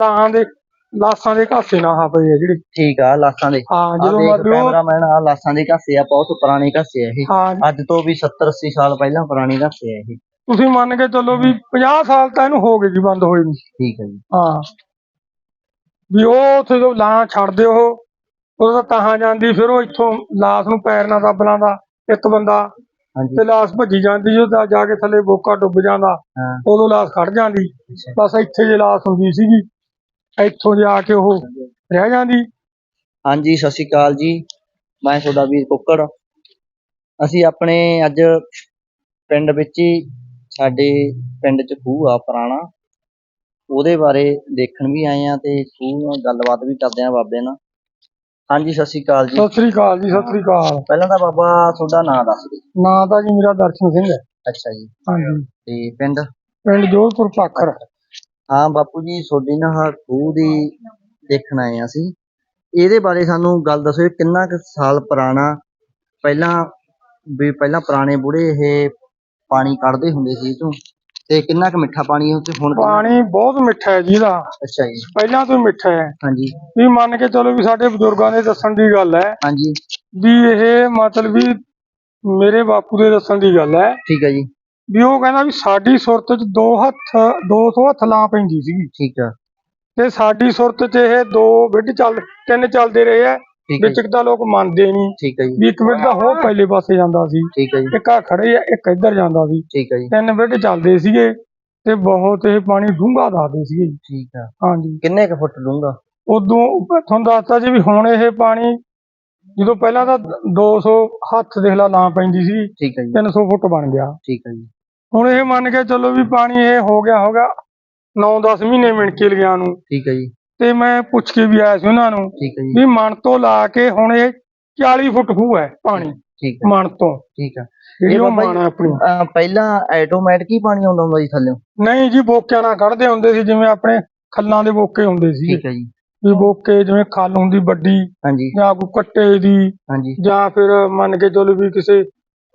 ਤਾਂ ਦੇ ਲਾਸਾਂ ਦੇ ਘਾਸੇ ਨਾ ਆ ਪਏ ਆ ਜਿਹੜੇ। ਠੀਕ ਆ ਲਾਸਾਂ ਦੇ। ਹਾਂ ਆ ਜਦੋਂ ਦੇਖ ਮਤਲਬ ਕੈਮਰਾਮੈਨ ਆ ਲਾਸਾਂ ਦੇ ਘਾਸੇ ਆ ਬਹੁਤ ਪੁਰਾਣੇ ਘਾਸੇ ਆ ਇਹ। ਹਾਂ। ਅੱਜ ਤੋਂ ਵੀ 70 80 ਸਾਲ ਪਹਿਲਾਂ ਪੁਰਾਣੇ ਘਾਸੇ ਆ ਇਹ। ਤੁਸੀਂ ਮੰਨ ਕੇ ਚੱਲੋ ਵੀ 50 ਸਾਲ ਤਾਂ ਇਹਨੂੰ ਹੋ ਗਏ ਜੀ ਬੰਦ ਹੋਏ ਨੂੰ। ਠੀਕ ਹੈ ਜੀ। ਹਾਂ। ਵੀ ਉਹ ਉੱਥੇ ਜੋ ਲਾਂ ਛੱਡਦੇ ਉਹ ਉਹਦਾ ਤਾਹਾਂ ਜਾਂਦੀ ਫਿਰ ਉਹ ਇੱਥੋਂ ਲਾਸ ਨੂੰ ਪੈਰ ਨਾਲ ਦੱਬ ਲਾਂਦਾ ਇੱਕ ਬੰਦਾ। ਹਾਂਜੀ। ਤੇ ਲਾਸ ਭੱਜੀ ਜਾਂਦੀ ਤਾਂ ਜਾ ਕੇ ਥੱਲੇ ਬੋਕਾ ਡੁੱਬ ਜਾਂਦਾ। ਹਾਂ। ਉਦੋਂ ਲਾਸ ਖੜ ਜਾਂਦੀ। ਬਸ ਇੱਥੇ ਜੇ ਲਾਸ ਹੁੰਦੀ ਸੀਗੀ। ਇੱਥੋਂ ਜਾ ਕੇ ਉਹ ਰਹਿ ਜਾਂਦੀ। ਹਾਂਜੀ ਸਤਿ ਸ਼੍ਰੀ ਅਕਾਲ ਜੀ। ਮੈਂ ਤੁਹਾਡਾ ਵੀਰ ਕੁੱਕੜ। ਅਸੀਂ ਆਪਣੇ ਅੱਜ ਪਿੰਡ ਵਿੱਚ ਹੀ ਸਾਡੇ ਪਿੰਡ 'ਚ ਖੂਹ ਆ ਪੁਰਾਣਾ। ਉਹਦੇ ਬਾਰੇ ਦੇਖਣ ਵੀ ਆਏ ਆ ਤੇ ਖੂਹ ਨਾਲ ਗੱਲਬਾਤ ਵੀ ਕਰਦੇ ਆ ਬਾਬੇ ਨਾਲ। ਹਾਂਜੀ ਸਤਿ ਸ਼੍ਰੀ ਅਕਾਲ ਜੀ। ਸਤਿ ਸ੍ਰੀ ਅਕਾਲ ਜੀ ਸਤਿ ਸ੍ਰੀ ਅਕਾਲ। ਪਹਿਲਾਂ ਤਾਂ ਬਾਬਾ ਤੁਹਾਡਾ ਨਾਂ ਦੱਸ ਦਿਓ। ਨਾਂ ਤਾਂ ਜੀ ਮੇਰਾ ਦਰਸ਼ਨ ਸਿੰਘ ਹੈ। ਅੱਛਾ ਜੀ। ਹਾਂਜੀ। ਤੇ ਪਿੰਡ? ਪਿੰਡ ਜੋਧਪੁਰ ਪਾਖਰ। ਹਾਂ ਬਾਪੂ ਜੀ ਤੁਹਾਡੀ ਨਾ ਆਹ ਖੂਹ ਦੀ ਦੇਖਣ ਆਏ ਹਾਂ ਅਸੀਂ। ਇਹਦੇ ਬਾਰੇ ਸਾਨੂੰ ਗੱਲ ਦੱਸੋ ਇਹ ਕਿੰਨਾ ਕੁ ਸਾਲ ਪੁਰਾਣਾ ਪਹਿਲਾਂ ਵੀ ਪਹਿਲਾਂ ਪੁਰਾਣੇ ਬੁੜੇ ਇਹ ਪਾਣੀ ਕੱਢਦੇ ਹੁੰਦੇ ਸੀ ਇਹ ਤੋਂ ਤੇ ਕਿੰਨਾ ਕੁ ਮਿੱਠਾ ਪਾਣੀ ਉਹ ਹੁਣ ਕਿੰਨਾ- ਪਾਣੀ ਬਹੁਤ ਮਿੱਠਾ ਹੈ ਜੀ ਇਹਦਾ। ਅੱਛਾ ਜੀ। ਪਹਿਲਾਂ ਤੋਂ ਹੀ ਮਿੱਠਾ ਹੈ। ਹਾਂਜੀ। ਵੀ ਮੰਨ ਕੇ ਚਲੋ ਵੀ ਸਾਡੇ ਬਜ਼ੁਰਗਾਂ ਦੇ ਦੱਸਣ ਦੀ ਗੱਲ ਹੈ। ਹਾਂਜੀ। ਵੀ ਇਹ ਮਤਲਬ ਵੀ ਮੇਰੇ ਬਾਪੂ ਦੇ ਦੱਸਣ ਦੀ ਗੱਲ ਹੈ। ਠੀਕ ਹੈ ਜੀ। ਵੀ ਉਹ ਕਹਿੰਦਾ ਵੀ ਸਾਡੀ ਸੁਰਤ 'ਚ ਦੋ ਹੱਥ 200 ਹੱਥ ਲਾ ਪੈਂਦੀ ਸੀਗੀ। ਠੀਕ ਆ। ਤੇ ਸਾਡੀ ਸੁਰਤ 'ਚ ਇਹ ਦੋ ਵਿੱਢ ਚੱਲ ਤਿੰਨ ਚੱਲਦੇ ਰਹੇ ਆ। ਹੈ ਵਿੱਚ ਤਾਂ ਲੋਕ ਮੰਨਦੇ ਨਹੀਂ ਠੀਕ ਹੈ ਜੀ। ਵੀ ਇੱਕ ਵਿੱਢ ਦਾ ਹੋ ਪਹਿਲੇ ਪਾਸੇ ਜਾਂਦਾ ਸੀ। ਠੀਕ ਹੈ ਜੀ। ਇੱਕ ਆ ਖੜੇ ਆ ਇੱਕ ਇੱਧਰ ਜਾਂਦਾ ਸੀ। ਠੀਕ ਹੈ ਜੀ। ਤਿੰਨ ਵਿੱਢ ਚੱਲਦੇ ਸੀਗੇ ਤੇ ਬਹੁਤ ਇਹ ਪਾਣੀ ਡੂੰਘਾ ਦੱਸਦੇ ਸੀਗੇ। ਠੀਕ ਆ। ਹਾਂਜੀ। ਕਿੰਨੇ ਕੁ ਫੁੱਟ ਡੂੰਘਾ? ਉਦੋਂ ਤੁਹਾਨੂੰ ਦੱਸਤਾ ਜੀ ਵੀ ਹੁਣ ਇਹ ਪਾਣੀ ਜਦੋਂ ਪਹਿਲਾਂ ਤਾਂ 200 ਹੱਥ ਦੇਖ ਲਾ ਲਾਂ ਪੈਂਦੀ ਸੀ। ਠੀਕ ਹੈ ਜੀ। 300 ਫੁੱਟ ਬਣ ਗਿਆ। ਠੀਕ ਹੈ ਜੀ। ਹੁਣ ਇਹ ਮੰਨ ਕੇ ਚੱਲੋ ਵੀ ਪਾਣੀ ਇਹ ਹੋ ਗਿਆ ਹੋਗਾ 9-10 ਮਹੀਨੇ ਮਿਣ ਕੇ ਲਗਿਆ ਨੂੰ ਠੀਕ ਹੈ ਜੀ। ਤੇ ਮੈਂ ਪੁੱਛ ਕੇ ਵੀ ਆਇਆ ਸੀ ਉਹਨਾਂ ਨੂੰ ਠੀਕ ਹੈ ਜੀ। ਵੀ ਮਣ ਤੋਂ ਲਾ ਕੇ ਹੁਣ ਇਹ 40 ਫੁੱਟ ਖੂਹ ਹੈ ਪਾਣੀ। ਠੀਕ ਹੈ। ਮਣ ਤੋਂ। ਠੀਕ ਆ ਜਿਹੜੀ ਇਹ ਉਹ ਹੈ ਆਪਣੀ। ਅਹ ਪਹਿਲਾਂ ਆਟੋਮੈਟਿਕ ਹੀ ਪਾਣੀ ਆਉਂਦਾ ਹੁੰਦਾ ਜੀ ਥੱਲੇ? ਨਹੀਂ ਜੀ ਬੋਕਿਆਂ ਨਾਲ ਕੱਢਦੇ ਹੁੰਦੇ ਸੀ ਜਿਵੇਂ ਆਪਣੇ ਖੱਲਾਂ ਦੇ ਬੋਕੇ ਹੁੰਦੇ ਸੀ। ਠੀਕ ਹੈ ਜੀ। ਵੀ ਬੋਕੇ ਜਿਵੇਂ ਖੱਲ ਹੁੰਦੀ ਵੱਡੀ ਹਾਂਜੀ। ਜਾਂ ਕੋਈ ਕੱਟੇ ਦੀ ਹਾਂਜੀ। ਜਾਂ ਫਿਰ ਮੰਨ ਕੇ ਚੱਲੋ ਵੀ ਕਿਸੇ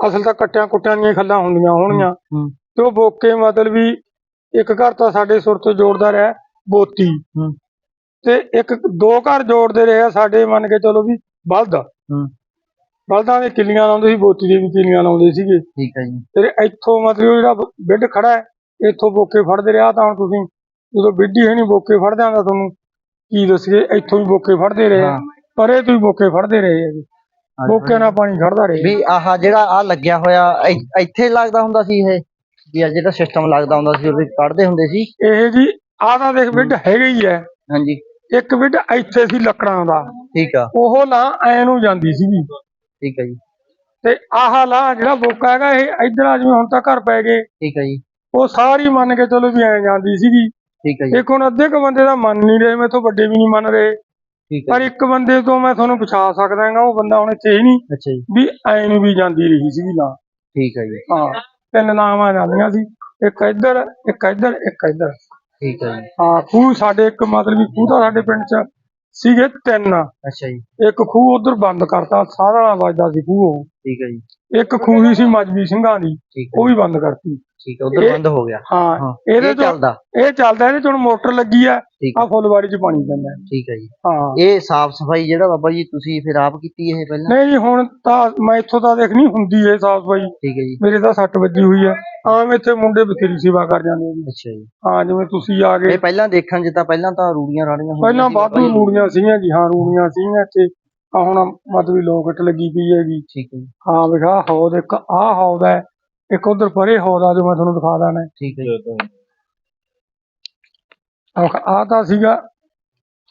ਅਸਲ ਤਾਂ ਕੱਟਿਆਂ ਕੁੱਟਿਆਂ ਦੀਆਂ ਖੱਲਾਂ ਹੁੰਦੀਆਂ ਹੋਣਗੀਆਂ। ਹੂੰ ਤੇ ਉਹ ਬੋਕੇ ਮਤਲਬ ਵੀ ਇੱਕ ਘਰ ਤਾਂ ਸਾਡੇ ਸੁਰ ਤੋਂ ਜੋੜਦਾ ਰਿਹਾ ਬੋਤੀ। ਹੂੰ। ਤੇ ਇੱਕ ਦੋ ਘਰ ਜੋੜਦੇ ਰਹੇ ਆ ਸਾਡੇ ਮੰਨ ਕੇ ਚਲੋ ਵੀ ਬਲਦ। ਹੂੰ। ਬਲਦਾਂ ਦੇ ਕਿੱਲੀਆਂ ਲਾਉਂਦੇ ਸੀ ਬੋਤੀ ਦੇ ਵੀ ਕਿੱਲੀਆਂ ਲਾਉਂਦੇ ਸੀਗੇ। ਠੀਕ ਹੈ ਜੀ। ਤੇ ਇੱਥੋਂ ਮਤਲਬ ਜਿਹੜਾ ਬਿੱਡ ਖੜਾ ਹੈ ਇੱਥੋਂ ਬੋਕੇ ਫੜਦੇ ਰਿਹਾ। ਤਾਂ ਹੁਣ ਤੁਸੀਂ ਜਦੋਂ ਬਿੱਡੀ ਹੈ ਨਹੀਂ ਬੋਕੇ ਫੜ ਜਾਂਦਾ ਤੁਹਾਨੂੰ ਕੀ ਦੱਸੀਏ ਇੱਥੋਂ ਵੀ ਬੋਕੇ ਫੜਦੇ ਰਹੇ। ਆ ਹਾਂ। ਪਰੇ ਤੋਂ ਵੀ ਬੋਕੇ ਫੜਦੇ ਰਹੇ ਆ ਜੀ ਬੋਕੇ ਨਾਲ ਪਾਣੀ ਖੜਦਾ ਰਹੇ। ਵੀ ਆਹ ਜਿਹੜਾ ਆ ਲੱਗਿਆ ਹੋਇਆ ਇ- ਇੱਥੇ ਲੱਗਦਾ ਹੁੰਦਾ ਸੀ ਇਹ? ਵੀ ਆ ਜਿਹੜਾ ਸਿਸਟਮ ਲੱਗਦਾ ਹੁੰਦਾ ਸੀ ਉਹਦੇ ਕੱਢਦੇ ਹੁੰਦੇ ਸੀ? ਇਹ ਜੀ ਆਹ ਤਾਂ ਦੇਖ ਬਿੱਡ ਹੈਗਾ ਹੀ ਹੈ ਹਾਂਜੀ। ਇੱਕ ਬਿੱਡ ਇੱਥੇ ਸੀ ਲੱਕੜਾਂ ਦਾ। ਠੀਕ ਆ। ਉਹ ਲਾਂ ਐ ਨੂੰ ਜਾਂਦੀ ਸੀਗੀ। ਠੀਕ ਹੈ ਜੀ। ਤੇ ਆਹ ਲਾਂ ਜਿਹੜਾ ਬੋਕਾ ਹੈਗਾ ਇਹ ਇੱਧਰ ਆ ਜਿਵੇਂ ਹੁਣ ਤਾਂ ਘਰ ਪੈ ਗਏ। ਠੀਕ ਹੈ ਜੀ। ਉਹ ਸਾਰੀ ਮੰਨ ਕੇ ਚਲੋ ਵੀ ਐ ਜਾਂਦੀ ਸੀਗੀ। ਠੀਕ ਹੈ ਜੀ। ਇੱਕ ਹੁਣ ਅੱਧੇ ਕ ਬੰਦੇ ਦਾ ਮੰਨ ਨਹੀਂ ਰਹੇ ਮੈਥੋਂ ਵੱਡੇ ਵੀ ਨਹੀਂ ਮੰਨ ਰਹੇ। ਠੀਕ ਹੈ ਪਰ ਇੱਕ ਬੰਦੇ ਤੋਂ ਮੈਂ ਤੁਹਾਨੂੰ ਪਛਾ ਸਕਦਾ ਹਾਂ ਉਹ ਬੰਦਾ ਹੁਣ ਇੱਥੇ ਹੀ ਨਹੀਂ ਅੱਛਾ ਜੀ। ਵੀ ਐ ਨੂੰ ਵੀ ਜਾਂਦੀ ਰਹੀ ਸੀਗੀ ਲਾਂ। ਠੀਕ ਹੈ ਜੀ। ਹਾਂ ਤਿੰਨ ਲਾਵਾਂ ਜਾਂਦੀਆਂ ਸੀ ਇੱਕ ਇੱਧਰ ਇੱਕ ਇੱਧਰ ਇੱਕ ਇੱਧਰ। ਠੀਕ ਹੈ ਜੀ। ਹਾਂ ਖੂਹ ਸਾਡੇ ਇੱਕ ਮਤਲਬ ਵੀ ਖੂਹ ਤਾਂ ਸਾਡੇ ਪਿੰਡ 'ਚ ਸੀਗੇ ਤਿੰਨ। ਅੱਛਾ ਜੀ। ਇੱਕ ਖੂਹ ਉਧਰ ਬੰਦ ਕਰਤਾ ਸਾਰਾ ਵੱਜਦਾ ਸੀ ਖੂਹ ਉਹ। ਠੀਕ ਹੈ ਜੀ। ਇੱਕ ਖੂਹੀ ਸੀ ਮਜਬੀ ਸਿੰਘਾਂ ਦੀ ਉਹ ਹੈ ਵੀ ਬੰਦ ਕਰਤੀ। ਠੀਕ ਹੈ ਉਧਰ ਇਹ- ਬੰਦ ਹੋ ਗਿਆ। ਹਾਂ ਹਾਂ ਇਹਦੇ ਇਹ ਤੋਂ ਚੱਲਦਾ। ਇਹ ਚੱਲਦਾ ਇਹਦੇ ਚ ਮੋਟਰ ਲੱਗੀ ਆ ਠੀਕ ਆ ਹੈ ਫੁੱਲਵਾੜੀ ਚ ਪਾਣੀ ਪੈਂਦਾ। ਹੈ। ਠੀਕ ਹੈ ਜੀ। ਹਾਂ। ਇਹ ਸਾਫ਼ ਸਫ਼ਾਈ ਜਿਹੜਾ ਬਾਬਾ ਜੀ ਤੁਸੀਂ ਫਿਰ ਆਪ ਕੀਤੀ ਇਹ ਪਹਿਲਾਂ? ਨਹੀਂ ਜੀ ਹੁਣ ਤਾਂ ਮੈਂ ਇੱਥੋਂ ਤਾਂ ਦੇਖ ਨਹੀਂ ਹੁੰਦੀ ਇਹ ਸਾਫ਼ ਸਫ਼ਾਈ। ਠੀਕ ਹੈ ਜੀ। ਮੇਰੇ ਤਾਂ ਸੱਟ ਵੱਜੀ ਹੋਈ ਹੈ ਆਮ ਇੱਥੇ ਮੁੰਡੇ ਬਥੇਰੀ ਸੇਵਾ ਕਰ ਜਾਂਦੇ ਨੇ ਅੱਛਾ ਜੀ। ਹਾਂ ਜਿਵੇਂ ਤੁਸੀਂ ਆ ਗਏ ਇਹ ਪਹਿਲਾਂ ਦੇਖਣ ਚ ਤਾਂ ਪਹਿਲਾਂ ਤਾਂ ਰੂੜੀਆਂ ਰਾੜੀਆਂ ਹੁੰਦੀਆਂ ਪਹਿਲਾਂ ਸੀ ਬਾਬਾ ਵਾਧੂ ਜੀ। ਰੂੜੀਆਂ ਸੀਗੀਆਂ ਜੀ ਹਾਂ ਰੂੜੀਆਂ ਸੀਗੀਆਂ ਇੱਥੇ। ਆ ਹੁਣ ਮਤਲਬ ਲੋਕਟ ਲੱਗੀ ਪਈ ਹੈਗੀ। ਠੀਕ ਹੈ ਜੀ। ਹਾਂ ਵਿਖਾ ਹੌਦ ਇੱਕ ਆਹ ਹੌਦ ਹੈ। ਇੱਕ ਉਧਰ ਪਰੇ ਹੌਦ ਆ ਜੋ ਮੈਂ ਤੁਹਾਨੂੰ ਦਿਖਾ ਦਾਂ ਠੀਕ ਹੈ ਜੀ। ਆ ਤਾਂ ਸੀਗਾ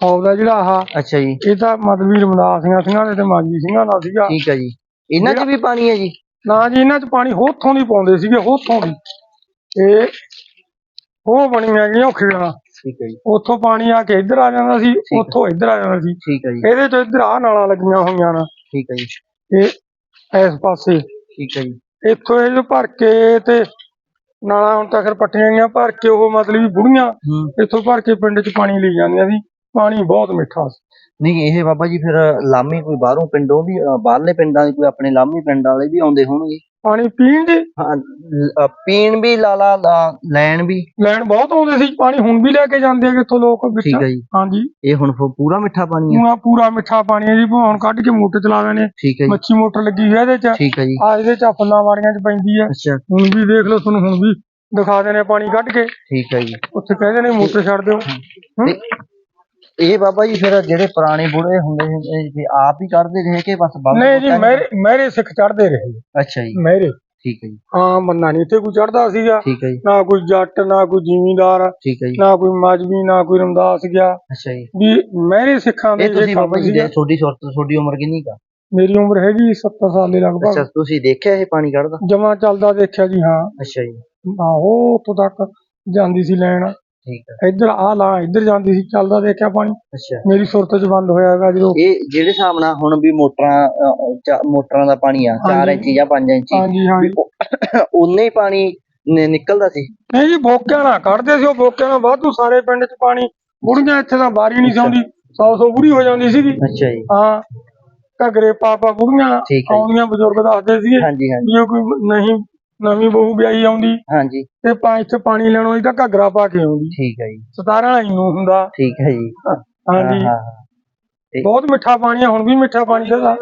ਹੌਦ ਜਿਹੜਾ ਆਹ ਅੱਛਾ ਜੀ। ਇਹ ਤਾਂ ਵੀ ਰਮਦਾਸ ਸਿੰਘਾਂ ਸਿੰਘਾਂ ਦੇ ਤੇ ਮਾਜੀ ਸਿੰਘਾਂ ਦਾ ਸੀਗਾ। ਠੀਕ ਹੈ ਜੀ। ਇਹਨਾਂ 'ਚ ਵੀ ਪਾਣੀ ਹੈ ਜੀ? ਨਾ ਜੀ ਇਹਨਾਂ 'ਚ ਪਾਣੀ ਹੋਥੋਂ ਦੀ ਪਾਉਂਦੇ ਸੀਗੇ ਹੋਥੋਂ ਦੀ। ਇਹ ਉਹ ਬਣੀਆਂ ਗਈਆਂ ਖੇੜਾਂ। ਠੀਕ ਹੈ ਜੀ। ਉੱਥੋਂ ਪਾਣੀ ਆ ਕੇ ਇੱਧਰ ਆ ਜਾਂਦਾ ਸੀ। ਉੱਥੋਂ ਇੱਧਰ ਆ ਜਾਂਦਾ ਸੀ। ਠੀਕ ਹੈ ਜੀ। ਇਹਦੇ 'ਚ ਇੱਧਰ ਆ ਨਾਲਾਂ ਲੱਗੀਆਂ ਹੋਈਆਂ ਨੇ। ਠੀਕ ਹੈ ਜੀ। ਇਹ ਇਸ ਪਾਸੇ ਠੀਕ ਹੈ ਜੀ। ਇੱਥੋਂ ਇਹ ਜੋ ਭਰ ਕੇ ਤੇ ਨਾਲਾਂ ਹੁਣ ਤਾਂ ਫਿਰ ਪੱਟੀਆਂ ਗਈਆਂ ਭਰ ਕੇ ਉਹ ਮਤਲਬ ਵੀ ਬੁੜੀਆਂ ਇੱਥੋਂ ਭਰ ਕੇ ਪਿੰਡ 'ਚ ਪਾਣੀ ਲਈ ਜਾਂਦੀਆਂ ਸੀ। ਪਾਣੀ ਬਹੁਤ ਮਿੱਠਾ ਸੀ। ਨਹੀਂ ਇਹ ਬਾਬਾ ਜੀ ਫਿਰ ਲਾਮੀ ਕੋਈ ਬਾਹਰੋਂ ਪਿੰਡੋਂ ਵੀ ਬਾਹਰਲੇ ਪਿੰਡਾਂ ਦੇ ਕੋਈ ਆਪਣੇ ਲਾਮੀ ਪਿੰਡ ਵਾਲੇ ਵੀ ਆਉਂਦੇ ਹੋਣਗੇ? ਪਾਣੀ ਪੀਣ ਦੀ? ਹਾਂ ਪੀਣ ਵੀ ਲਾ ਲਾ ਲੈਣ ਵੀ। ਲੈਣ ਬਹੁਤ ਆਉਂਦੇ ਸੀ ਪਾਣੀ ਹੁਣ ਵੀ ਲੈ ਕੇ ਜਾਂਦੇ ਆ ਕਿੱਥੋਂ ਲੋਕ ਵਿੱਚ। ਠੀਕ ਹੈ ਜੀ। ਹਾਂਜੀ। ਇਹ ਹੁਣ ਪੂਰਾ ਮਿੱਠਾ ਪਾਣੀ ਹੈ। ਪੂਰਾ ਪੂਰਾ ਮਿੱਠਾ ਪਾਣੀ ਹੈ ਜੀ ਹੁਣ ਕੱਢ ਕੇ ਮੋਟਰ ਚਲਾ ਦੇਣੇ ਠੀਕ ਹੈ ਜੀ। ਮੱਛੀ ਮੋਟਰ ਲੱਗੀ ਹੋਈ ਹੈ ਇਹਦੇ ਚ। ਠੀਕ ਹੈ ਜੀ। ਆ ਇਹਦੇ ਚ ਫੁੱਲਾਂ ਵਾਲੀਆਂ ਚ ਪੈਂਦੀ ਹੈ। ਅੱਛਾ। ਹੁਣ ਵੀ ਦੇਖ ਲਓ ਤੁਹਾਨੂੰ ਹੁਣ ਵੀ ਦਿਖਾ ਦੇਣੇ ਪਾਣੀ ਕੱਢ ਕੇ। ਠੀਕ ਹੈ ਜੀ। ਉੱਥੇ ਕਹਿੰਦੇ ਨੇ ਮੋਟਰ ਛੱਡ ਦਿਓ। ਹਮ? ਇਹ ਬਾਬਾ ਜੀ ਫਿਰ ਜਿਹੜੇ ਪੁਰਾਣੇ ਬੁੜੇ ਹੁੰਦੇ ਸੀ ਇਹ ਆਪ ਹੀ ਕੱਢਦੇ ਰਹੇ ਕਿ ਬਸ ਬੰਦ ਨਹੀਂ ਜੀ ਮੇਰੇ ਮੇਰੇ ਸਿੱਖ ਚੜਦੇ ਰਹੇ। ਅੱਛਾ ਜੀ। ਮੇਰੇ ਠੀਕ ਹੈ ਜੀ। ਆਮ ਬੰਦਾ ਨਹੀਂ ਇੱਥੇ ਕੋਈ ਚੜਦਾ ਸੀਗਾ। ਠੀਕ ਹੈ ਜੀ। ਨਾ ਕੋਈ ਜੱਟ ਨਾ ਕੋਈ ਜ਼ਿਮੀਂਦਾਰ ਠੀਕ ਹੈ ਜੀ। ਨਾ ਕੋਈ ਮਾਜਵੀ ਨਾ ਕੋਈ ਰਮਦਾਸ ਗਿਆ। ਅੱਛਾ ਜੀ। ਵੀ ਮੇਰੇ ਸਿੱਖਾਂ ਦੇ ਇਹ ਤੁਸੀਂ ਬਾਬਾ ਜੀ। ਦੇ ਤੁਹਾਡੀ ਸੁਰਤ ਤੁਹਾਡੀ ਉਮਰ ਕਿੰਨੀ ਕਾ ਮੇਰੀ ਉਮਰ ਹੈਗੀ 70 ਸਾਲ ਦੇ ਲਗਭਗ। ਅੱਛਾ ਤੁਸੀਂ ਦੇਖਿਆ ਇਹ ਪਾਣੀ ਕੱਢਦਾ? ਜਮਾ ਚੱਲਦਾ ਦੇਖਿਆ ਜੀ ਹਾਂ। ਅੱਛਾ ਜੀ। ਆਹੋ ਉੱਥੋਂ ਤੱਕ ਜਾਂਦੀ ਸੀ ਲੈਣ। ਠੀਕ ਹੈ ਇੱਧਰ ਆ ਲਾ ਇੱਧਰ ਜਾਂਦੀ ਸੀ ਚੱਲਦਾ ਦੇਖਿਆ ਪਾਣੀ। ਅੱਛਾ। ਮੇਰੀ ਸੁਰਤ 'ਚ ਬੰਦ ਹੋਇਆ ਹੈਗਾ ਜਦੋਂ ਇਹ ਜਿਹੜੇ ਹਿਸਾਬ ਨਾਲ ਹੁਣ ਵੀ ਮੋਟਰਾਂ ਅ, ਚਾ- ਮੋਟਰਾਂ ਦਾ ਪਾਣੀ ਆ 4 ਹਾਂਜੀ। ਇੰਚੀ ਜਾਂ 5 ਇੰਚੀ ਹਾਂਜੀ ਹਾਂਜੀ। ਉਨੇ ਹੀ ਪਾਣੀ ਨਿ- ਨਿਕਲਦਾ ਸੀ? ਨਹੀਂ ਜੀ ਬੋਕਿਆਂ ਨਾਲ ਕੱਢਦੇ ਸੀ ਉਹ ਬੋਕਿਆਂ ਨਾਲ ਵਾਧੂ ਸਾਰੇ ਪਿੰਡ 'ਚ ਪਾਣੀ। ਬੁੜੀਆਂ ਇੱਥੇ ਤਾਂ ਬਾਰੀ ਨਹੀਂ ਸੌਂਦੀ ਸੌ ਸੌ ਬੁੜੀ ਹੋ ਜਾਂਦੀ ਸੀਗੀ। ਅੱਛਾ ਜੀ। ਹਾਂ ਘਗਰੇ ਪਾਪਾ ਬੁੜੀਆਂ ਠੀਕ ਹੈ ਜੀ। ਆਉਂਦੀਆਂ ਬਜ਼ੁਰਗ ਦੱਸਦੇ ਸੀਗੇ ਹਾਂਜੀ ਹਾਂਜੀ। ਜੇ ਕੋਈ ਨਹੀਂ ਨਵੀਂ ਬਹੂ ਵਿਆਹੀ ਆਉਂਦੀ। ਹਾਂਜੀ। ਤੇ ਪਾ ਇੱਥੇ ਪਾਣੀ ਲੈਣ ਆਉਂਦੀ ਤਾਂ ਘੱਗਰਾ ਪਾ ਕੇ ਆਉਂਦੀ। ਠੀਕ ਹੈ ਜੀ। 17 ਨੂੰ ਹੁੰਦਾ। ਠੀਕ ਹੈ ਜੀ। ਹਾਂਜੀ। ਹਾਂ, ਹਾਂ, ਬਹੁਤ ਮਿੱਠਾ ਪਾਣੀ ਆ ਹੁਣ ਵੀ ਮਿੱਠਾ ਪਾਣੀ ਦਾ।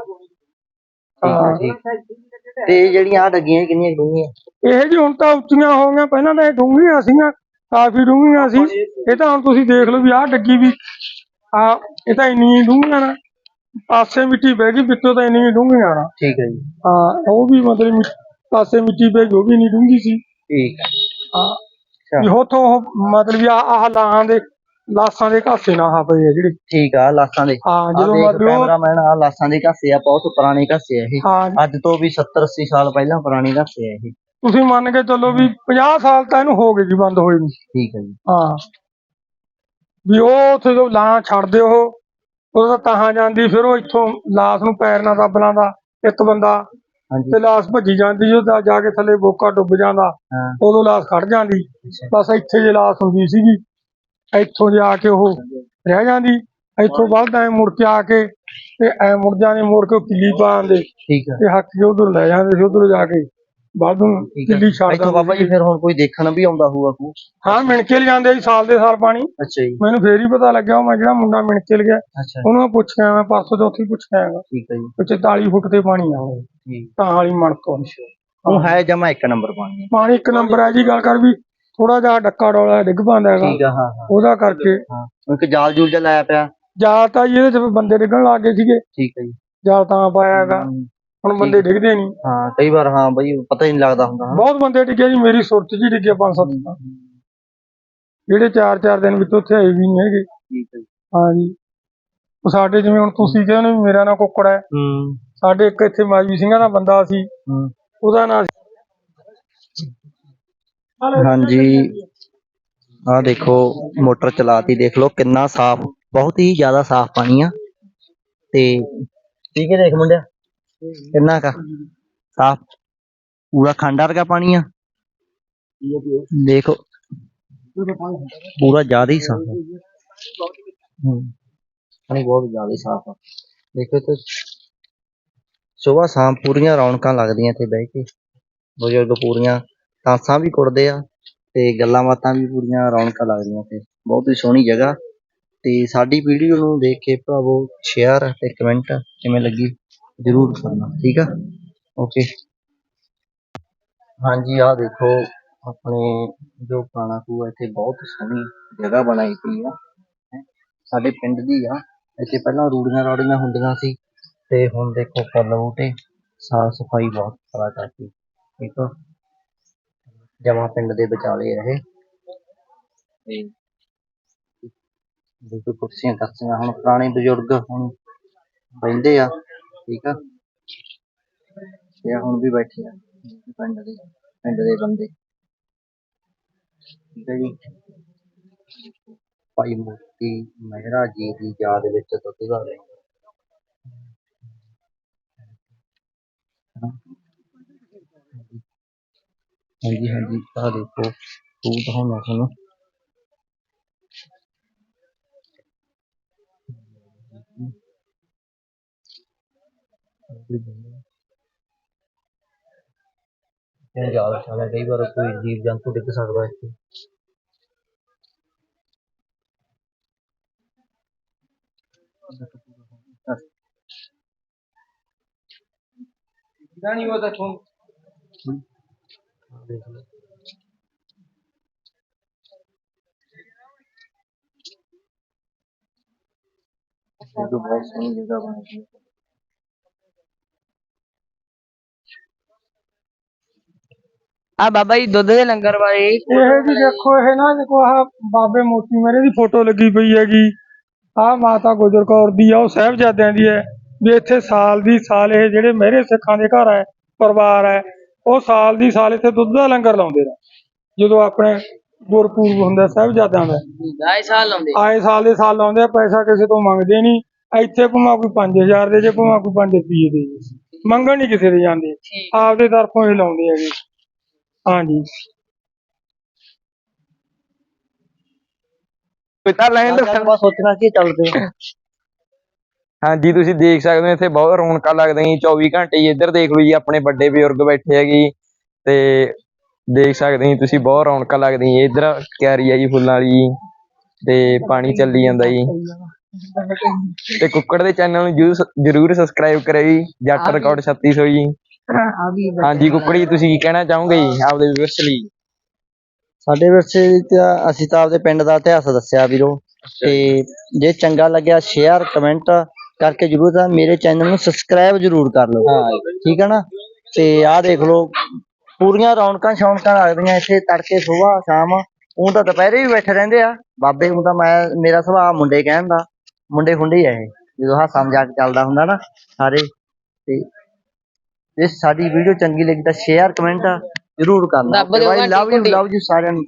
ਠੀਕ ਹੈ ਠੀਕ ਤੇ ਜਿਹੜੀਆਂ ਆ ਡੱਗੀਆਂ ਕਿੰਨੀਆਂ ਡੂੰਘੀਆਂ? ਇਹ ਜੀ ਹੁਣ ਤਾਂ ਉੱਚੀਆਂ ਹੋ ਗਈਆਂ। ਪਹਿਲਾਂ ਤਾਂ ਇਹ ਡੂੰਘੀਆਂ ਸੀਗੀਆਂ ਕਾਫੀ ਡੂੰਘੀਆਂ ਸੀ। ਇਹ ਤਾਂ ਹੁਣ ਤੁਸੀਂ ਦੇਖ ਲਓ ਵੀ ਆਹ ਡੱਗੀ ਵੀ ਆ ਇਹ ਤਾਂ ਇੰਨੀ ਡੂੰਘੀਆਂ ਨਾ। ਪਾਸੇ ਮਿੱਟੀ ਬਹਿ ਗਈ ਵਿੱਚੋਂ ਤਾਂ ਇੰਨੀ ਡੂੰਘੀਆਂ ਨਾ। ਠੀਕ ਹੈ ਜੀ। ਹਾਂ ਉਹ ਵੀ ਮਤਲਬ ਮਿ- ਪਾਸੇ ਮਿੱਟੀ ਗਈ ਉਹ ਵੀ ਨਹੀਂ ਡੂੰਘੀ ਸੀ। ਠੀਕ ਹੈ ਹਾਂ। ਵੀ ਉਥੋਂ ਮਤਲਬ ਵੀ ਆਹ ਲਾਹਾਂ ਦੇ ਲਾਸਾਂ ਦੇ ਘਾਸੇ ਨਾ ਆ ਪਏ ਆ ਜਿਹੜੇ। ਠੀਕ ਆ ਲਾਸਾਂ ਦੇ। ਹਾਂ ਆ ਜਦੋਂ ਮਤਲਬ ਉਹ- ਕੈਮਰਾਮੈਨ ਆ ਲਾਸਾਂ ਦੇ ਘਾਸੇ ਆ ਬਹੁਤ ਪੁਰਾਣੇ ਘਾਸੇ ਆ ਇਹ। ਹਾਂ। ਅੱਜ ਤੋਂ ਵੀ 70 80 ਸਾਲ ਪਹਿਲਾਂ ਪੁਰਾਣੇ ਘਾਸੇ ਆ ਇਹ। ਤੁਸੀਂ ਮੰਨ ਕੇ ਚੱਲੋ ਵੀ 50 ਸਾਲ ਤਾਂ ਇਹਨੂੰ ਹੋ ਗਏ ਜੀ ਬੰਦ ਹੋਏ ਨੂੰ। ਠੀਕ ਹੈ ਜੀ। ਹਾਂ। ਵੀ ਉਹ ਉੱਥੇ ਜੋ ਲਾਂ ਛੱਡਦੇ ਉਹ ਉਹਦਾ ਤਾਹਾਂ ਜਾਂਦੀ ਫਿਰ ਉਹ ਇੱਥੋਂ ਲਾਸ ਨੂੰ ਪੈਰ ਨਾਲ ਦੱਬ ਲਾਂਦਾ ਇੱਕ ਬੰਦਾ ਤੇ ਲਾਸ ਭੱਜੀ ਜਾਂਦੀ ਉਹ ਤਾਂ ਜਾ ਕੇ ਥੱਲੇ ਬੋਕਾ ਡੁੱਬ ਜਾਂਦਾ। ਉਦੋਂ ਲਾਸ ਖੜ ਜਾਂਦੀ। ਬਸ ਇੱਥੇ ਜੇ ਲਾਸ ਹੁੰਦੀ ਸੀਗੀ ਇੱਥੋਂ ਜਾ ਕੇ ਉਹ ਰਹਿ ਜਾਂਦੀ। ਇੱਥੋਂ ਬਾਅਦ ਐ ਮੁੜ ਕੇ ਆ ਕੇ ਤੇ ਐ ਮੁੜ ਜਾਂਦੇ ਮੁੜ ਕੇ ਕਿੱਲੀ ਪਾਉਂਦੇ ਠੀਕ ਹੈ ਤੇ ਹੱਥ ਕੇ ਉਧਰ ਲੈ ਜਾਂਦੇ ਸੀ ਉਧਰ ਜਾ ਕੇ ਹੈ ਕਿੱਲੀ ਛੱਡ ਇੱਥੋਂ ਬਾਬਾ ਜੀ ਫਿਰ ਹੁਣ ਕੋਈ ਦੇਖਣ ਵੀ ਆਉਂਦਾ ਹੋਊਗਾ ਕੋ ਹਾਂ ਮਿਣ ਕੇ ਲਿਆਂਦੇ ਸੀ ਸਾਲ ਦੇ ਸਾਲ ਪਾਣੀ। ਅੱਛਾ ਜੀ। ਮੈਨੂੰ ਫੇਰ ਹੀ ਪਤਾ ਲੱਗਿਆ ਉਹ ਮੈਂ ਜਿਹੜਾ ਮੁੰਡਾ ਮਿਣ ਕੇ ਲਿਆ ਉਹਨੂੰ ਮੈਂ ਪੁੱਛ ਕੇ ਆਇਆ ਮੈਂ ਪਰਸੋਂ ਚੌਥੀ ਪੁੱਛ ਕੇ ਆਇਆ। ਠੀਕ ਹੈ ਜੀ। ਉੱਥੇ 40 ਫੁੱਟ ਤੇ ਪਾਣੀ ਆ ਤਾਂ ਵਾਲੀ ਮਣ ਤੋਂ ਉਹ ਹੈ। ਜਮਾ ਇੱਕ ਨੰਬਰ ਪਾਣੀ। ਪਾਣੀ ਇੱਕ ਨੰਬਰ ਹੈ ਜੀ ਗੱਲ ਕਰ ਵੀ ਥੋੜਾ ਜਿਹਾ ਡੱਕਾ ਡੋਲਾ ਡਿੱਗ ਪਾਉਂਦਾ ਹੈਗਾ। ਠੀਕ ਆ ਹਾਂ ਹਾਂ। ਉਹਦਾ ਕਰਕੇ। ਹਾਂ ਇੱਕ ਜਾਲ ਜੂਲ ਜਿਹਾ ਲਾਇਆ ਪਿਆ। ਜਾਂ ਤਾਂ ਜੀ ਇਹਦੇ ਚ ਬੰਦੇ ਡਿੱਗਣ ਲੱਗ ਗਏ ਸੀਗੇ। ਠੀਕ ਹੈ ਜੀ। ਜਾਂ ਤਾਂ ਪਾਇਆ ਹੈਗਾ। ਹਮ, ਹੁਣ ਬੰਦੇ ਡਿੱਗਦੇ ਨਹੀਂ। ਹਾਂ ਕਈ ਵਾਰ ਹਾਂ ਬਈ ਪਤਾ ਹੀ ਨਹੀਂ ਲੱਗਦਾ ਹੁੰਦਾ ਹਾਂ। ਬਹੁਤ ਬੰਦੇ ਡਿੱਗੇ ਜੀ ਮੇਰੀ ਸੁਰਤ ਜੀ ਡਿੱਗੇ ਪੰਜ ਸੱਤ ਤਾਂ। ਜਿਹੜੇ ਚਾਰ ਚਾਰ ਦਿਨ ਵਿੱਚ ਉੱਥੇ ਆਏ ਵੀ ਨਹੀਂ ਹੈਗੇ। ਠੀਕ ਹੈ ਜੀ। ਹਾਂ ਜੀ। ਉਹ ਸਾਡੇ ਜਿਵੇਂ ਹੁਣ ਤੁਸੀਂ ਕਹਿੰਦੇ ਹੋ ਵੀ ਮੇਰਾ ਨਾਂ ਕੁੱਕੜ ਹੈ। ਹੂੰ। ਸਾਡੇ ਇੱਕ ਇੱਥੇ ਮਾਜਵੀ ਸਿੰਘਾਂ ਦਾ ਬੰਦਾ ਸੀ। ਹੂੰ। ਉਹਦਾ ਨਾਂ ਹਾਂਜੀ। ਆ ਦੇਖੋ ਮੋਟਰ ਚਲਾਤੀ ਦੇਖ ਲਓ ਕਿੰਨਾ ਸਾਫ਼ ਬਹੁਤ ਹੀ ਜ਼ਿਆਦਾ ਸਾਫ਼ ਪਾਣੀ ਆ। ਤੇ ਠੀਕ ਹੈ ਦੇਖ ਮੁੰਡਿਆ ਕਿੰਨਾ ਕਾ ਸਾਫ਼ ਪੂਰਾ ਖੰਡ ਵਰਗਾ ਪਾਣੀ ਆ। ਦੇਖੋ ਪੂਰਾ ਜ਼ਿਆਦਾ ਹੀ ਸਾਫ਼ ਆ। ਹੂੰ। ਪਾਣੀ ਬਹੁਤ ਜ਼ਿਆਦਾ ਹੀ ਸਾਫ਼ ਆ। ਦੇਖੋ ਤੇ ਸਵੇਰ ਸ਼ਾਮ ਪੂਰੀਆਂ ਰੌਣਕਾਂ ਲੱਗਦੀਆਂ ਇੱਥੇ ਬਹਿ ਕੇ। ਬਜ਼ੁਰਗ ਪੂਰੀਆਂ ਤਾਸਾਂ ਵੀ ਕੁੱਟਦੇ ਆ ਤੇ ਗੱਲਾਂ ਬਾਤਾਂ ਵੀ ਪੂਰੀਆਂ ਰੌਣਕਾਂ ਲੱਗਦੀਆਂ ਤੇ ਬਹੁਤ ਹੀ ਸੋਹਣੀ ਜਗ੍ਹਾ। ਤੇ ਸਾਡੀ ਵੀਡੀਓ ਨੂੰ ਦੇਖ ਕੇ ਭਰਾਵੋ ਸ਼ੇਅਰ ਤੇ ਕਮੈਂਟ ਕਿਵੇਂ ਲੱਗੀ ਜਰੂਰ ਕਰਨਾ, ਠੀਕ ਆ? ਓਕੇ। ਹਾਂਜੀ, ਆਹ ਦੇਖੋ, ਆਪਣੇ ਜੋ ਪੁਰਾਣਾ ਖੂਹ ਆ, ਇੱਥੇ ਬਹੁਤ ਸੋਹਣੀ ਜਗ੍ਹਾ ਬਣਾਈ ਪਈ ਆ। ਸਾਡੇ ਪਿੰਡ ਦੀ ਆ। ਇੱਥੇ ਪਹਿਲਾਂ ਰੂੜੀਆਂ ਰਾੜੀਆਂ ਹੁੰਦੀਆਂ ਸੀ। ਤੇ ਹੁਣ ਦੇਖੋ ਫੁੱਲ ਬੂਟੇ ਸਾਫ਼ ਸਫ਼ਾਈ ਬਹੁਤ ਕਰਾ ਕਰਤੀ ਠੀਕ ਆ? ਜਮਾ ਪਿੰਡ ਦੇ ਵਿਚਾਲੇ ਇਹ। ਤੇ ਦੇਖੋ ਕੁਰਸੀਆਂ ਕਰਸੀਆਂ ਹੁਣ ਪੁਰਾਣੇ ਬਜ਼ੁਰਗ ਹੁਣ ਬਹਿੰਦੇ ਆ ਠੀਕ ਆ? ਤੇ ਹੁਣ ਵੀ ਬੈਠੇ ਆ ਪਿੰਡ ਦੇ ਪਿੰਡ ਦੇ ਬੰਦੇ। ਠੀਕ ਹੈ ਜੀ? ਭਾਈ ਮੋਤੀ ਮਹਿਰਾ ਜੀ ਦੀ ਯਾਦ ਵਿੱਚ ਦੁੱਧ ਦਾ ਲੰਗਰ ਹਾਂਜੀ ਹਾਂਜੀ ਆਹ ਦੇਖੋ ਖੂਹ ਦਿਖਾਉਣਾ ਤੁਹਾਨੂੰ। ਨੂੰ ਯਾਦ ਰੱਖਿਆ ਕਈ ਵਾਰ ਕੋਈ ਜੀਵ ਜੰਤੂ ਡਿੱਗ ਸਕਦਾ ਇੱਥੇ। ਨਹੀਂ ਉਹ ਤਾਂ। ਤੁਹਾਨੂੰ ਦੇਖ ਲਓ। ਇਹ ਤਾਂ ਬਹੁਤ ਸੋਹਣੀ ਜਗ੍ਹਾ ਬਣੀ ਹੋਈ ਹੈ ਆ ਬਾਬਾ ਜੀ ਦੁੱਧ ਦੇ ਲੰਗਰ ਬਾਰੇ ਇਹ ਵੀ ਦੇਖੋ ਇਹ ਨਾ ਦੇਖੋ ਆਹ ਬਾਬੇ ਮੋਤੀ ਮੇਰੇ ਦੀ ਫੋਟੋ ਲੱਗੀ ਪਈ ਹੈਗੀ। ਆਹ ਮਾਤਾ ਗੁਜਰ ਕੌਰ ਦੀ ਆ ਉਹ ਸਾਹਿਬਜ਼ਾਦਿਆਂ ਦੀ ਹੈ। ਵੀ ਇੱਥੇ ਸਾਲ ਦੀ ਸਾਲ ਇਹ ਜਿਹੜੇ ਮਹਿਰੇ ਸਿੱਖਾਂ ਦੇ ਘਰ ਹੈ ਪਰਿਵਾਰ ਹੈ ਉਹ ਸਾਲ ਦੀ ਸਾਲ ਇੱਥੇ ਦੁੱਧ ਦਾ ਲੰਗਰ ਲਾਉਂਦੇ ਨੇ। ਜਦੋਂ ਆਪਣੇ ਗੁਰਪੂਰਬ ਹੁੰਦਾ ਸਾਹਿਬਜ਼ਾਦਿਆਂ ਦਾ। ਆਏ ਸਾਲ ਲਾਉਂਦੇ। ਆਏ ਸਾਲ ਦੇ ਸਾਲ ਲਾਉਂਦੇ ਆ ਪੈਸਾ ਕਿਸੇ ਤੋਂ ਮੰਗਦੇ ਨਹੀਂ। ਇੱਥੇ ਭਾਵੇਂ ਕੋਈ 5000 ਦੇ ਜੇ ਭਾਵੇਂ ਕੋਈ 5 ਰੁਪਏ ਦੇ। ਜੇ ਮੰਗਣ ਨਹੀਂ ਕਿਸੇ ਦੇ ਜਾਂਦੇ। ਆਪਦੇ ਤਰਫੋਂ ਹੀ ਲਾਉਂਦੇ ਹੈਗੇ। ਹਾਂਜੀ। ਕੋਈ ਤਾਂ ਲੈਣ ਆਪਾਂ ਸੋਚਣਾ ਕੀ ਚੱਲਦੇ। ਆ ਹਾਂਜੀ ਤੁਸੀਂ ਦੇਖ ਸਕਦੇ ਹੋ ਇੱਥੇ ਬਹੁਤ ਰੌਣਕਾਂ ਲੱਗਦੀਆਂ ਜੀ 24 ਘੰਟੇ ਇੱਧਰ ਦੇਖ ਲਓ ਜੀ ਆਪਣੇ ਵੱਡੇ ਬਜ਼ੁਰਗ ਬੈਠੇ ਹੈਗੇ ਜੀ ਤੇ ਦੇਖ ਸਕਦੇ ਜੀ ਤੁਸੀਂ ਬਹੁਤ ਰੌਣਕਾਂ ਲੱਗਦੀਆਂ ਜੀ ਇੱਧਰ ਕਿਆਰੀ ਆ ਜੀ ਫੁੱਲਾਂ ਵਾਲੀ ਜੀ ਤੇ ਪਾਣੀ ਚੱਲੀ ਜਾਂਦਾ ਜੀ। ਤੇ ਕੁੱਕੜ ਦੇ ਚੈਨਲ ਨੂੰ ਜਰੂਰ ਸਬਸਕ੍ਰਾਈਬ ਕਰਿਓ ਜੀ ਜੱਟ ਰਿਕਾਰਡ 3600 ਜੀ। ਹਾਂਜੀ ਕੁੱਕੜੀ ਤੁਸੀਂ ਕੀ ਕਹਿਣਾ ਚਾਹੋਗੇ ਜੀ ਆਪਦੇ ਵਿਵਰਸ ਲਈ? ਸਾਡੇ ਵਿਰਸੇ ਤਾਂ ਅਸੀਂ ਤਾਂ ਆਪਦੇ ਪਿੰਡ ਦਾ ਇਤਿਹਾਸ ਦੱਸਿਆ ਵੀਰੋ ਤੇ ਜੇ ਚੰਗਾ ਲੱਗਿਆ ਸ਼ੇਅਰ ਕਮੈਂਟ ਕਰਕੇ ਜਰੂਰ ਤਾਂ ਮੇਰੇ ਚੈਨਲ ਨੂੰ ਸਬਸਕ੍ਰਾਈਬ ਜਰੂਰ ਕਰ ਲਓ। ਠੀਕ ਹੈ ਨਾ? ਤੇ ਆਹ ਦੇਖ ਲਓ ਪੂਰੀਆਂ ਰੌਣਕਾਂ ਸ਼ੌਣਕਾਂ ਲੱਗਦੀਆਂ ਇੱਥੇ ਤੜਕੇ ਸਵੇਰ ਸ਼ਾਮ। ਉਹ ਤਾਂ ਦੁਪਹਿਰੇ ਵੀ ਬੈਠੇ ਰਹਿੰਦੇ ਆ। ਬਾਬੇ ਨੂੰ ਤਾਂ ਮੈਂ ਮੇਰਾ ਸੁਭਾਅ ਮੁੰਡੇ ਕਹਿਣ ਦਾ। ਮੁੰਡੇ ਖੁੰਡੇ ਹੀ ਆ ਇਹ ਜਦੋਂ ਹਾਸਾ ਮਜ਼ਾਕ ਚੱਲਦਾ ਹੁੰਦਾ ਨਾ ਸਾਰੇ। ਤੇ ਜੇ ਸਾਡੀ ਵੀਡੀਓ ਚੰਗੀ ਲੱਗੀ ਤਾਂ ਸ਼ੇਅਰ ਕਮੈਂਟ ਜਰੂਰ ਕਰਨਾ। Bye love you. Love you ਸਾਰਿਆਂ ਨੂੰ।